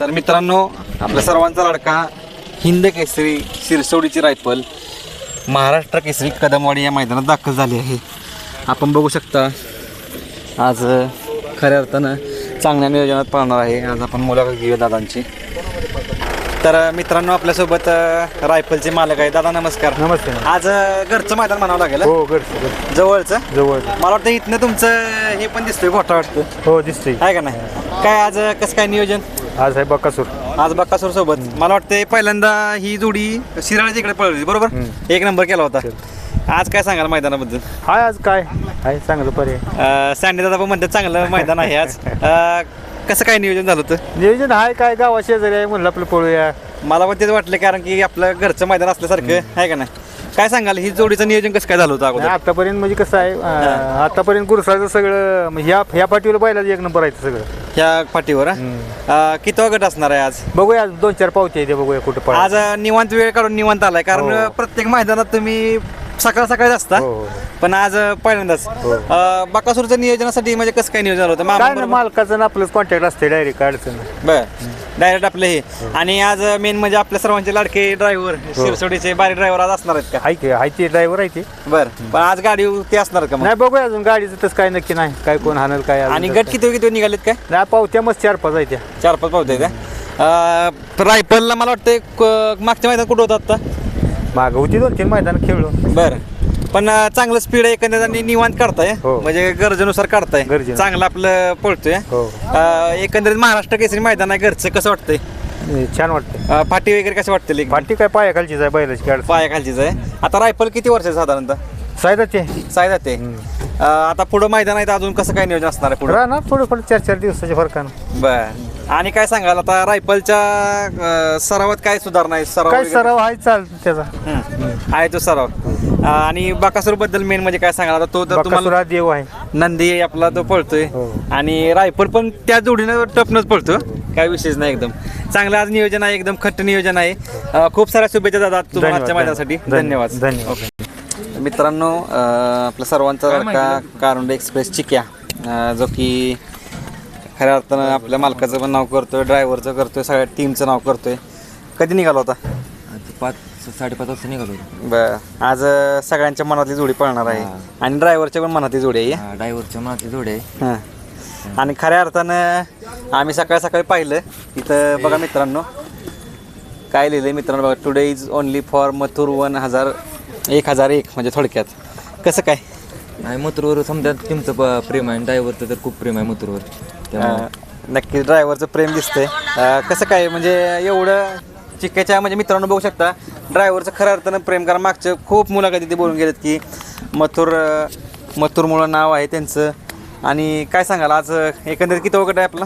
तर मित्रांनो आपल्या सर्वांचा लाडका हिंद केसरी शिरसोडीची रायफल महाराष्ट्र केसरी कदमवाडी या मैदानात दाखल झाली आहे. आपण बघू शकता आज खऱ्या अर्थानं चांगल्या नियोजनात पाहणार आहे. आज आपण मुलाखत घेऊया दादांची. तर मित्रांनो आपल्यासोबत अ, रायफलचे मालक आहे दादा नमस्कार. नमस्ते. आज अ, घरचं मैदान म्हणावं लागेल हं? गड जवळचं? जवळ. मला वाटतं इथनं तुमचं हे पण दिसतोय मोठा वाटतं. हो दिसते आहे का नाही? काय आज अ, कसं काय नियोजन? आज आहे बकासूर. आज बक्कासूर सोबत. मला वाटतं पहिल्यांदा ही जोडी शिराळ्याच्या इकडे पळवली बरोबर? एक नंबर केला होता. आज काय सांगाल मैदानाबद्दल? हाय आज काय? आहे चांगलं पर्याय. सँडी दादा पण म्हणतात चांगलं मैदान आहे आज. अं, कसं काय नियोजन झालं होतं? नियोजन आहे काय गावा शेजारी आहे म्हणलं आपलं पळूया. मला पण तेच वाटलं कारण की आपलं घरचं मैदान असल्यासारखं आहे का नाही? काय सांगाल ही जोडीचं नियोजन कसं काय झालं होतं अगोदर? आतापर्यंत म्हणजे कसं आहे अं, आतापर्यंत गुरुसाचं सगळं म्हणजे ह्या ह्या पाठीवर बैलाचं एक नंबर आहे ते सगळं. ह्या पाठीवर? किती गट असणार आहे आज? बघूया आज दोन चार पावते ते बघूया कुठं पळा आज अं, निवांत वेळ काढून निवांत आलाय. कारण हो. अं, प्रत्येक मैदानात तुम्ही सकाळ सकाळीच असता. हो, हो. पण आज अं, पहिल्यांदाच. अं, बकासूरच्या नियोजनासाठी म्हणजे कसं काय नियोजन होतं? काय? मालकाचं आणि आपलंच कॉन्टॅक्ट असते डायरेक्ट अडचण नाही. बर. डायरेक्ट आपले हे. आणि आज मेन म्हणजे आपल्या सर्वांचे लाडके ड्रायव्हर शिरसोडीचे बारी ड्रायव्हर आज असणार आहेत का? आहे की आहे ते ड्रायव्हर आहे ते. बर. पण आज गाडी ते असणार का मग? नाही बघूया अजून गाडीचं तसं काय नक्की नाही. काय कोण हाणल काय अजून आणि तसं गट किती किती निघालेत काय? नाही पावत्या मस्त चार पाच आहे त्या. चार पाच पावते त्या रायफलला मला वाटतं क- मागच्या मैदान कुठं होतं आता मागं होती दोन तीन मैदान खेळलो. बर. पण अं, चांगलं स्पीड आहे एकंदरीत निवांत काढताय. हो. म्हणजे गरजेनुसार काढताय. गरजेनुसार. चांगलं आपलं पळतोय. हो. अं, एकंदरीत महाराष्ट्र केसरी मैदान आहे घरचं कसं वाटतंय? हे छान वाटतं अं, फाटी वगैरे कसं वाटतं लेक? पाठी काय पायाखालचीच आहे बैलाची गाडी पायाखालचीच आहे. आता रायफल किती वर्षाचं साधारणतः? सायदाचे साय जाते आता पुढं मैदान आहे तर अजून कसं काय नियोजन असणार आहे पुढं? राहणार थोडं थोडं चार चार दिवसाच्या फरकानं. बर. आणि काय सांगाल आता रायफलच्या अं, सरावात काय सुधारणा आहे? सराव काय वगैरे? सराव आहे चाल त्याचा. हम्म. आहे तो सराव. अं, आणि बाकासूरबद्दल मेन म्हणजे काय सांगाल? आता तो तर तुम्हाला बकासुरा देव आहे. नंदी आपला तो पळतोय. हो. आणि रायफल पण त्या जोडीनं टपनच पळतो. काय विशेष नाही एकदम. चांगलं आज नियोजन आहे एकदम खट्ट नियोजन आहे. अं, खूप साऱ्या शुभेच्छा दादा तुम्हाला आजच्या मैदानासाठी. धन्यवाद. धन्यवाद. मित्रांनो अं, आपल्या सर्वांचा लाडका कारुंडे एक्सप्रेस चिक्या अं, जो की खऱ्या अर्थानं आपल्या मालकाचं पण नाव करतोय ड्रायव्हरचं करतोय सगळ्या टीमचं नाव करतोय. कधी निघाला होता? आता पाच साडेपाच वाजता निघालो बर. आज अं, सगळ्यांच्या मनातली जोडी पळणार आहे. आणि ड्रायव्हरच्या पण मनातली जोडी आहे. ड्रायव्हरच्या मनातले जोडे आहे. हां. आणि खऱ्या अर्थानं आम्ही सकाळी सकाळी पाहिलं. इथं बघा मित्रांनो काय लिहिलं मित्रांनो बघा. टुडे इज ओनली फॉर मथुर वन हजार एक हजार एक म्हणजे थोडक्यात. कसं काय? नाही मथुरवर समजा तुमचं प- प्रेम आहे ड्रायव्हरचं तर खूप प्रेम आहे मथुरवर त्यामुळे. नक्कीच ड्रायव्हरचं प्रेम दिसतंय. अं, कसं काय म्हणजे एवढं चिक्क्याच्या म्हणजे मित्रांनो बघू शकता ड्रायव्हरचं खऱ्या अर्थानं प्रेम. कारण मागच्या खूप मुलाखती ते बोलून गेलेत की मथुर अं, मथुरमुळं नाव आहे त्यांचं. आणि काय सांगाल आज अं, एकंदरीत किती वगैरे आहे आपला?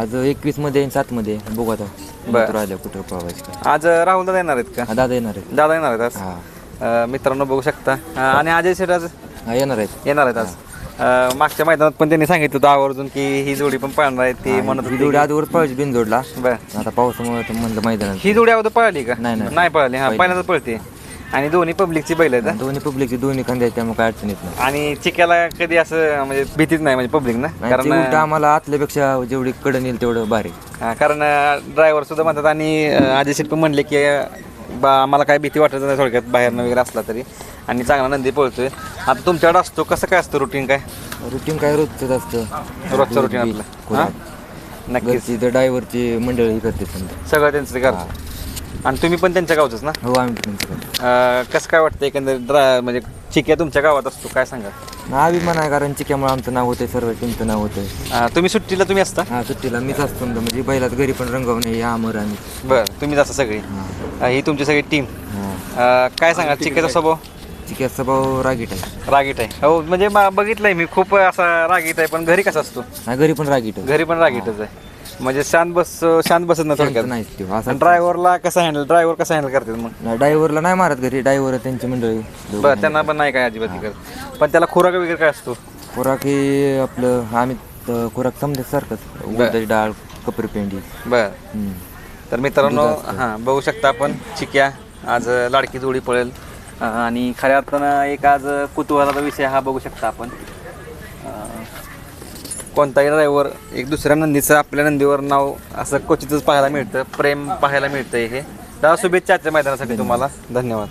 आज एकवीसमध्ये आणि सात मध्ये बघू आता. मथुर आल्या कुठं पळवायचं आज राहुल दादा येणार आहेत का? हा दादा येणार आहेत. दादा येणार आहेत आज? हा. अं, मित्रांनो बघू शकता. अं, आणि अजय शेठ आज? हा येणार आहेत. येणार आहेत आज. अं, मागच्या मैदानात पण त्यांनी सांगितलं होतं आवर्जून की ही जोडी पण पळणार आहे ती म्हणत होती जोडी आजवर पळायची बिनजोडला. बरं. आता पावसामुळे तर म्हणलं मैदानात. ही जोडी अगोदर पळाली का? नाही, नाही. नाही पळाली. हा पहिली. पहिल्यांदाच पळते. आणि दोन्ही पब्लिकची बैल आहेत हं? दोन्ही पब्लिकची दोन्ही खांदे आहेत त्यामुळे काय अडचण येत नाही. आणि चिक्याला कधी असं म्हणजे भीतीच नाही म्हणजे पब्लिक ना? ते कारण उलटं आम्हाला आतल्यापेक्षा जेवढी कडन येईल तेवढं भारी. हा, कारण ड्रायव्हर सुद्धा म्हणतात आणि अं, शेठ पण म्हणले की अं, बा आम्हाला काय भीती वाटत नाही थोडक्यात बाहेरनं वगैरे असला तरी. आणि चांगला नंदी पळतोय. आता तुमच्याकडे असतो कसं काय असतं रुटीन काय? रुटीन काय रोजच असतं. रोजचं रुटीन आपलं. हां? नक्कीच. तर ड्रायव्हरची मंडळी करते समजा. सगळं त्यांचं ते करतो आणि तुम्ही पण त्यांच्या गावचंच ना? हो आम्ही कसं काय वाटतं एकंदरीत ड्रा म्हणजे चिक्या तुमच्या गावात असतो काय सांगा अभिमान आहे कारण चिक्यामुळे आमचं नाव होतंय सर्व टीमचं नाव होतंय. अं, तुम्ही सुट्टीला तुम्ही असता? हा सुट्टीला मीच असतो ना, म्हणजे बैलात घरी पण रंगवणे या अमर आणि. बरं तुम्हीच असता सगळी. अं, ही तुमची सगळी टीम हा. काय सांगा चिक्याचा स्वभाव? चिक्याचा भाऊ रागीट आहे. रागीट आहे. हो म्हणजे मा- बघितलंय मी खूप असा रागीट आहे पण घरी कसा असतो? हा घरी पण रागीट आहे. घरी पण रागीटच आहे. म्हणजे शांत बस शांत बसत ना शांत थोडक्यात. नाहीच तो असा आणि ड्रायव्हरला कसं हँडल ड्रायव्हर कसं हँडल करतात मग? ड्रायव्हरला नाही मारत घरी ड्रायव्हर त्यांची मंडळी. बरं त्यांना पण नाही काय अजिबात हे करत. पण त्याला खुराक वगैरे काय असतो? खुराक हे आपलं आम्ही त- खुराक समजा सारखंच. उडदाची डाळ कपरी पेंडी. बर. हम्म. तर मित्रांनो हां बघू शकता आपण चिक्या. आज लाडकी जोडी पळेल. अं, आणि खऱ्या अर्थानं एक आज कुतूहलाचा विषय हा बघू शकता आपण. अं, कोणताही ड्रायव्हर एक दुसऱ्या नंदीचं आपल्या नंदीवर नाव असं क्वचितच पाहायला मिळतं. प्रेम पाहायला मिळतं हे. दादा शुभेच्छा आजच्या मैदानासाठी तुम्हाला. धन्यवाद.